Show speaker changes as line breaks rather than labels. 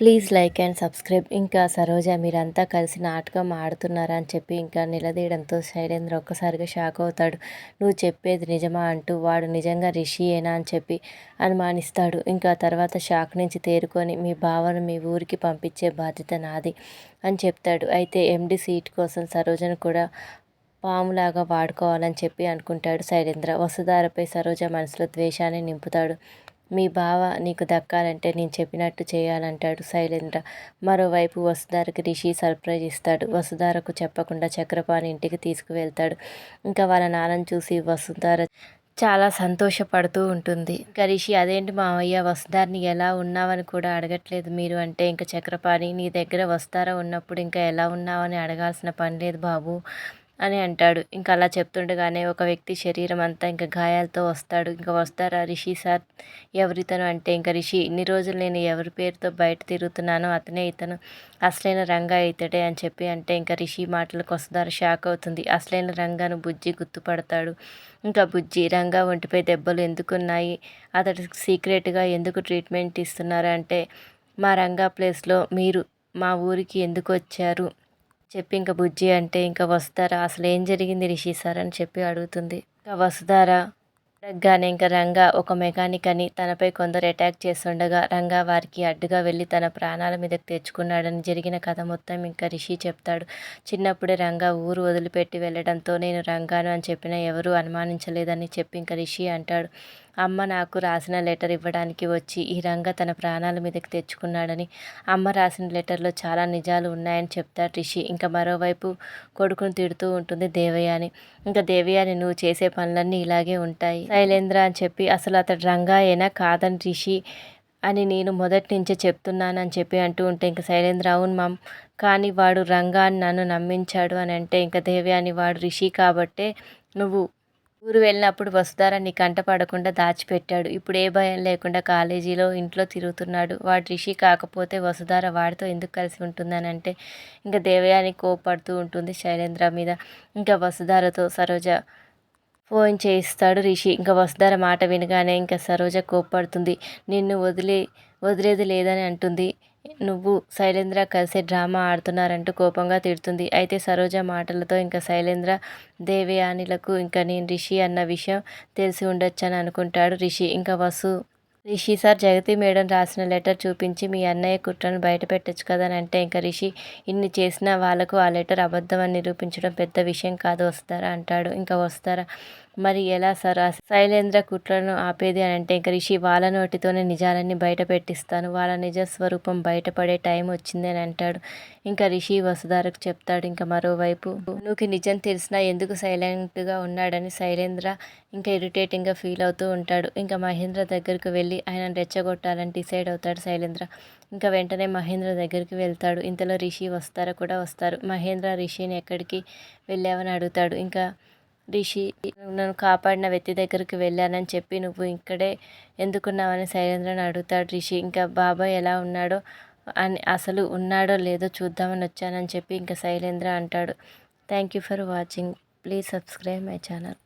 Please like and subscribe. ఇంకా సరోజ మీరంతా కలిసి నాటకం ఆడుతున్నారా అని చెప్పి ఇంకా నిలదీయడంతో శైలేంద్ర ఒక్కసారిగా షాక్ అవుతాడు. నువ్వు చెప్పేది నిజమా అంటూ వాడు నిజంగా రిషియేనా అని చెప్పి అనుమానిస్తాడు. ఇంకా తర్వాత షాక్ నుంచి తేరుకొని మీ బావను మీ ఊరికి పంపించే బాధ్యత నాది అని చెప్తాడు. అయితే ఎండి సీట్ కోసం సరోజను కూడా పాములాగా వాడుకోవాలని చెప్పి అనుకుంటాడు శైలేంద్ర. వసుధారపై సరోజ మనసులో ద్వేషాన్ని నింపుతాడు. మీ బావ నీకు దక్కాలంటే నేను చెప్పినట్టు చేయాలంటాడు శైలేంద్ర. మరోవైపు వసుధారకి రిషి సర్ప్రైజ్ ఇస్తాడు. వసుధారకు చెప్పకుండా చక్రపాణి ఇంటికి తీసుకువెళ్తాడు. ఇంకా వాళ్ళ నాన్నను చూసి వసుధార చాలా సంతోషపడుతూ ఉంటుంది. కరిషి అదేంటి మావయ్య వసుధారిని ఎలా ఉన్నావని కూడా అడగట్లేదు మీరు అంటే ఇంకా చక్రపాణి నీ దగ్గర వస్తారా ఉన్నప్పుడు ఇంకా ఎలా ఉన్నావని అడగాల్సిన పని లేదు బాబు. అని అంటాడు. ఇంకా అలా చెప్తుండగానే ఒక వ్యక్తి శరీరం అంతా ఇంకా గాయాలతో వస్తాడు. ఇంకా వస్తారా రిషి సార్? ఎవరితను అంటే ఇంకా రిషి ఇన్ని రోజులు నేను ఎవరి పేరుతో బయట తిరుగుతున్నానో అతనే ఇతను. అసలైన రంగా ఇతడే అని చెప్పి అంటే ఇంకా రిషి మాటలకు వస్తారు షాక్ అవుతుంది. అసలైన రంగాను బుజ్జి గుర్తుపడతాడు. ఇంకా బుజ్జి రంగా ఒంటిపై దెబ్బలు ఎందుకున్నాయి? అతడు సీక్రెట్గా ఎందుకు ట్రీట్మెంట్ ఇస్తున్నారు అంటే మా రంగా ప్లేస్లో మీరు మా ఊరికి ఎందుకు వచ్చారు? చెప్పి ఇంకా బుజ్జి అంటే ఇంకా వస్తారా అసలు ఏం జరిగింది రిషి సార్ అని చెప్పి అడుగుతుంది. ఇంకా వస్తారా అడగగానే ఇంకా రంగా ఒక మెకానిక్ అని తనపై కొందరు అటాక్ చేస్తుండగా రంగా వారికి అడ్డుగా వెళ్ళి తన ప్రాణాల మీదకి తెచ్చుకున్నాడని జరిగిన కథ మొత్తం ఇంకా రిషి చెప్తాడు. చిన్నప్పుడే రంగా ఊరు వదిలిపెట్టి వెళ్ళడంతో నేను రంగాను అని చెప్పిన ఎవరూ అనుమానించలేదని చెప్పి ఇంకా రిషి అంటాడు. అమ్మ నాకు రాసిన లెటర్ ఇవ్వడానికి వచ్చి ఈ రంగ తన ప్రాణాల మీదకి తెచ్చుకున్నాడని అమ్మ రాసిన లెటర్లో చాలా నిజాలు ఉన్నాయని చెప్తాడు రిషి. ఇంకా మరోవైపు కొడుకును తిడుతూ ఉంటుంది దేవయాని. ఇంకా దేవయాని నువ్వు చేసే పనులన్నీ ఇలాగే ఉంటాయి. శైలేంద్ర అని చెప్పి అసలు అతడు రంగా అయినా కాదని రిషి అని నేను మొదటి నుంచే చెప్తున్నానని చెప్పి అంటూ ఉంటే ఇంకా శైలేంద్ర అవును మామ్ కానీ వాడు రంగాన్ని నన్ను నమ్మించాడు అని అంటే ఇంకా దేవయాని వాడు రిషి కాబట్టే నువ్వు ఊరు వెళ్ళినప్పుడు వసుధారాన్ని కంట పడకుండా దాచిపెట్టాడు. ఇప్పుడు ఏ భయం లేకుండా కాలేజీలో ఇంట్లో తిరుగుతున్నాడు. వాడు రిషి కాకపోతే వసుధార వాడితో ఎందుకు కలిసి ఉంటుందని అంటే ఇంకా దేవయాని కోపడుతూ ఉంటుంది శైలేంద్ర మీద. ఇంకా వసుధారతో సరోజ ఫోన్ చేయిస్తాడు రిషి. ఇంకా వసుధార మాట వినగానే ఇంకా సరోజ కోప్పడుతుంది. నిన్ను వదిలే వదిలేది లేదని అంటుంది. నువ్వు శైలేంద్ర కలిసి డ్రామా ఆడుతున్నారంటూ కోపంగా తిడుతుంది. అయితే సరోజ మాటలతో ఇంకా శైలేంద్ర దేవయానిలకు ఇంకా నేను రిషి అన్న విషయం తెలిసి ఉండొచ్చని అనుకుంటాడు రిషి. ఇంకా వసు రిషి సార్ జగతి మేడం రాసిన లెటర్ చూపించి మీ అన్నయ్య కుట్రను బయట పెట్టచ్చు కదా అని అంటే ఇంకా రిషి ఇన్ని చేసినా వాళ్ళకు ఆ లెటర్ అబద్ధం అని నిరూపించడం పెద్ద విషయం కాదు వస్తారా అంటాడు. ఇంకా వస్తారా? మరి ఎలా సార్? శైలేంద్ర కుట్రను ఆపేది అని అంటే ఇంకా రిషి వాళ్ళ నోటితోనే నిజాలన్నీ బయట పెట్టిస్తాను. వాళ్ళ నిజ స్వరూపం బయటపడే టైం వచ్చింది అని అంటాడు. ఇంకా రిషి వసుధారకు చెప్తాడు ఇంకా మరోవైపు. నువ్వుకి నిజం తెలిసినా ఎందుకు సైలెంట్గా ఉన్నాడని శైలేంద్ర ఇంకా ఇరిటేటింగ్గా ఫీల్ అవుతూ ఉంటాడు. ఇంకా మహేంద్ర దగ్గరకు వెళ్ళి ఆయన రెచ్చగొట్టాలని డిసైడ్ అవుతాడు శైలేంద్ర. ఇంకా వెంటనే మహేంద్ర దగ్గరికి వెళ్తాడు. ఇంతలో రిషి వస్తారా కూడా వస్తారు. మహేంద్ర రిషిని ఎక్కడికి వెళ్ళావని అడుగుతాడు. ఇంకా రిషి నన్ను కాపాడిన వ్యక్తి దగ్గరికి వెళ్ళానని చెప్పి నువ్వు ఇక్కడే ఎందుకున్నావని శైలేంద్రని అడుగుతాడు రిషి. ఇంకా బాబాయ్ ఎలా ఉన్నాడో అని అసలు ఉన్నాడో లేదో చూద్దామని వచ్చానని చెప్పి ఇంకా శైలేంద్ర అంటాడు. Thank you for watching. Please subscribe my channel.